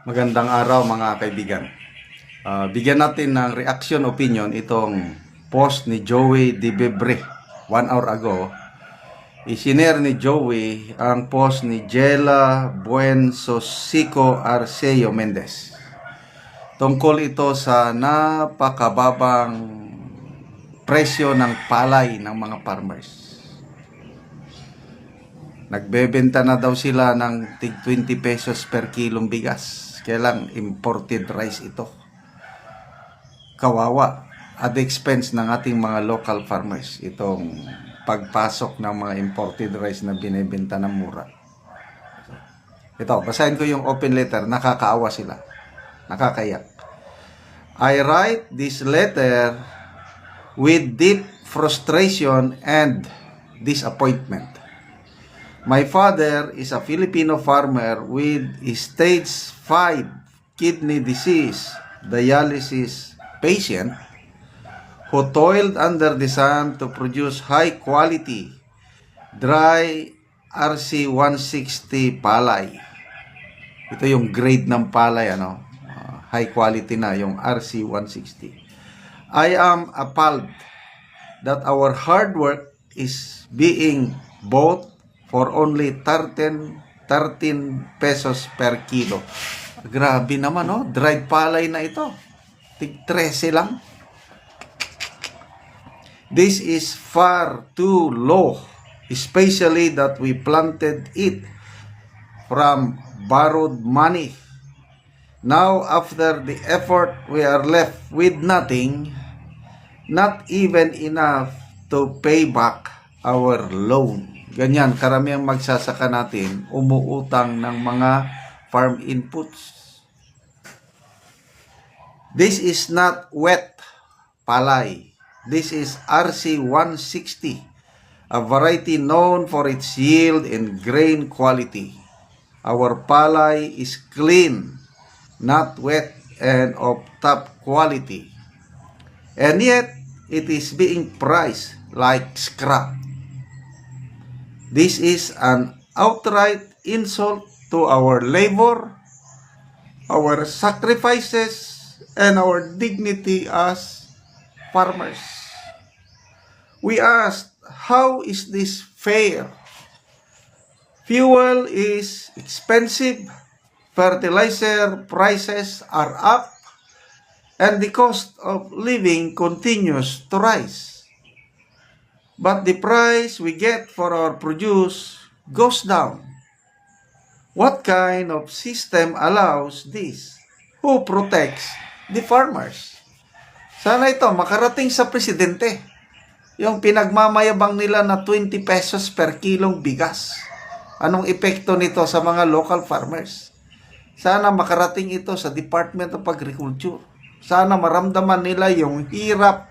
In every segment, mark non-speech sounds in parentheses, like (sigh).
Magandang araw mga kaibigan. Ah, bigyan natin ng reaction opinion itong post ni Joey Dibebre one hour ago. Isinare ni Joey ang post ni Jela Buensosico Arceo Mendez. Tungkol ito sa napakababang presyo ng palay ng mga farmers. Nagbebenta na daw sila ng tig 20 pesos per kilong bigas. Kailang imported rice ito. Kawawa. At expense ng ating mga local farmers. Itong pagpasok ng mga imported rice na binibenta ng mura. Ito, basahin ko yung open letter. Nakakaawa sila. Nakakayak. I write this letter with deep frustration and disappointment. My father is a Filipino farmer with stage 5 kidney disease dialysis patient who toiled under the sun to produce high quality dry RC160 palay. Ito yung grade ng palay ano. Ah, high quality na yung RC160. I am appalled that our hard work is being bought for only 13, 13 pesos per kilo. Grabe naman, no? Dried palay na ito. Tig 13 lang. This is far too low, especially that we planted it from borrowed money. Now, after the effort, we are left with nothing, not even enough to pay back our loan. Ganyan, karamihang magsasaka natin, umuutang ng mga farm inputs. This is not wet palay. This is RC160, a variety known for its yield and grain quality. Our palay is clean, not wet, and of top quality. And yet, it is being priced like scrap. This is an outright insult to our labor, our sacrifices, and our dignity as farmers. We asked, how is this fair? Fuel is expensive, fertilizer prices are up, and the cost of living continues to rise. But the price we get for our produce goes down. What kind of system allows this? Who protects the farmers? Sana ito makarating sa presidente. Yung pinagmamayabang nila na 20 pesos per kilong bigas. Anong epekto nito sa mga local farmers? Sana makarating ito sa Department of Agriculture. Sana maramdaman nila yung hirap,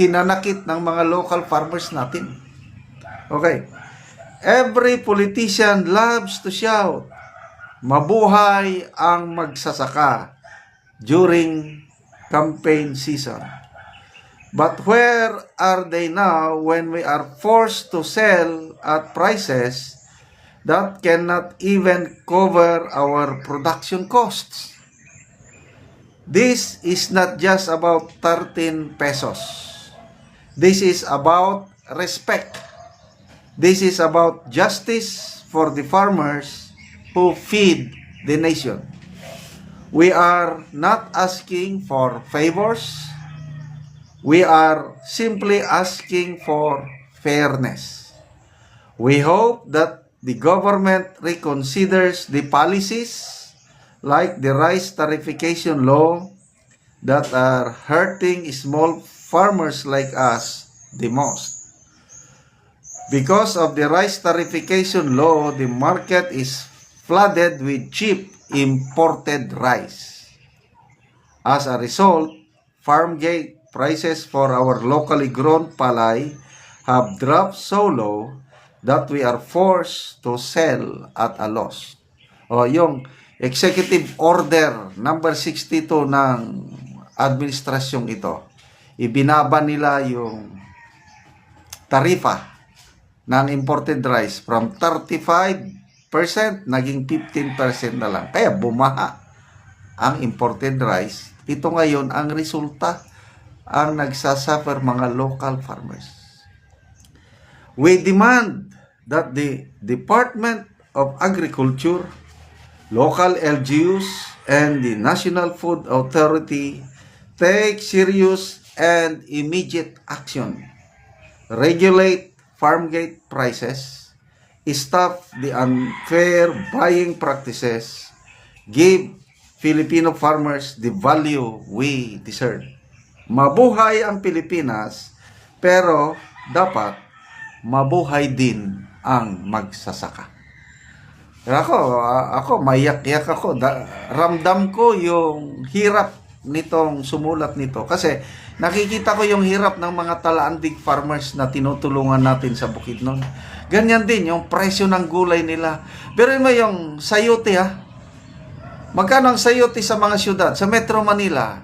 hinanakit ng mga local farmers natin. Okay. Every politician loves to shout, mabuhay ang magsasaka during campaign season. But where are they now when we are forced to sell at prices that cannot even cover our production costs? This is not just about 13 pesos. This is about respect. This is about justice for the farmers who feed the nation. We are not asking for favors. We are simply asking for fairness. We hope that the government reconsiders the policies like the rice tariffication law that are hurting small farmers like us the most. Because of the rice tariffication law, the market is flooded with cheap imported rice. As a result, farm gate prices for our locally grown palay have dropped so low that we are forced to sell at a loss. O yung executive order number 62 ng administrasyong ito, ibinaba nila yung tarifa ng imported rice from 35% naging 15% na lang. Kaya bumaha ang imported rice, ito ngayon ang resulta ang nagsasuffer mga local farmers. We demand that the Department of Agriculture, local LGUs, and the National Food Authority take serious and immediate action. Regulate farm gate prices, stop the unfair buying practices, give Filipino farmers the value we deserve. Mabuhay ang Pilipinas, pero dapat mabuhay din ang magsasaka. Ako, ako mayak-yak ako. Da- ramdam ko yung hirap nitong sumulat nito kasi nakikita ko yung hirap ng mga talaandig farmers na tinutulungan natin sa Bukidnon. Ganyan din yung presyo ng gulay nila. Pero mo yung sayote ha. Magkano ang sayote sa mga syudad? Sa Metro Manila,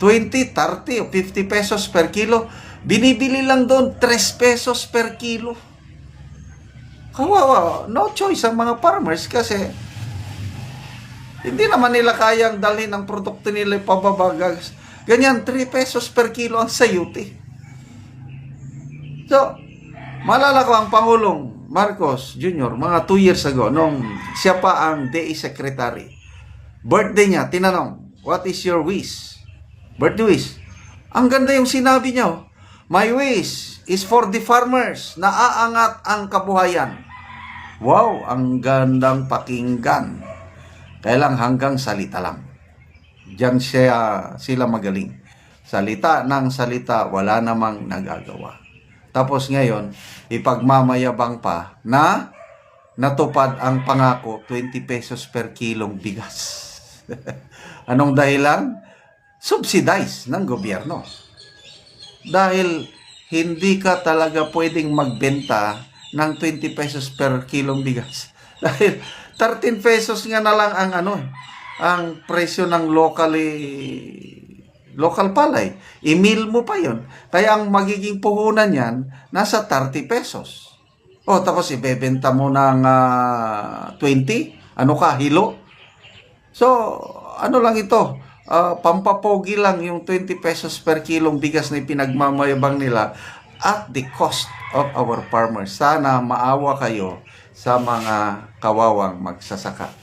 20, 30 o 50 pesos per kilo. Binibili lang doon 3 pesos per kilo. Kawawa, no choice ang mga farmers kasi hindi naman nila kayang dalhin ang produkto nila pababagas. Ganyan, 3 pesos per kilo ang sayuti. So, malala ko ang Pangulong Marcos Jr. mga 2 years ago, nung siya pa ang DE Secretary. Birthday niya, tinanong, what is your wish? Birthday wish. Ang ganda yung sinabi niya. oh. My wish is for the farmers na aangat ang kabuhayan. Wow, ang gandang pakinggan. Kaya hanggang salita lang. Diyan siya, sila magaling. Salita ng salita, wala namang nagagawa. Tapos ngayon, ipagmamayabang pa na natupad ang pangako 20 pesos per kilong bigas. (laughs) Anong dahilan? Subsidize ng gobyerno. Dahil hindi ka talaga pwedeng magbenta ng 20 pesos per kilong bigas. (laughs) Dahil 13 pesos nga na lang ang ano, eh, ang presyo ng locally local palay. I-meal mo pa yon. Kaya ang magiging puhunan yan, nasa 30 pesos. O, tapos ibebenta mo ng ah, 20? Ano ka, hilo? So, ano lang ito? ah, pampapogi lang yung 20 pesos per kilong bigas na pinagmamayabang nila at the cost of our farmers. Sana maawa kayo sa mga kawawang magsasaka.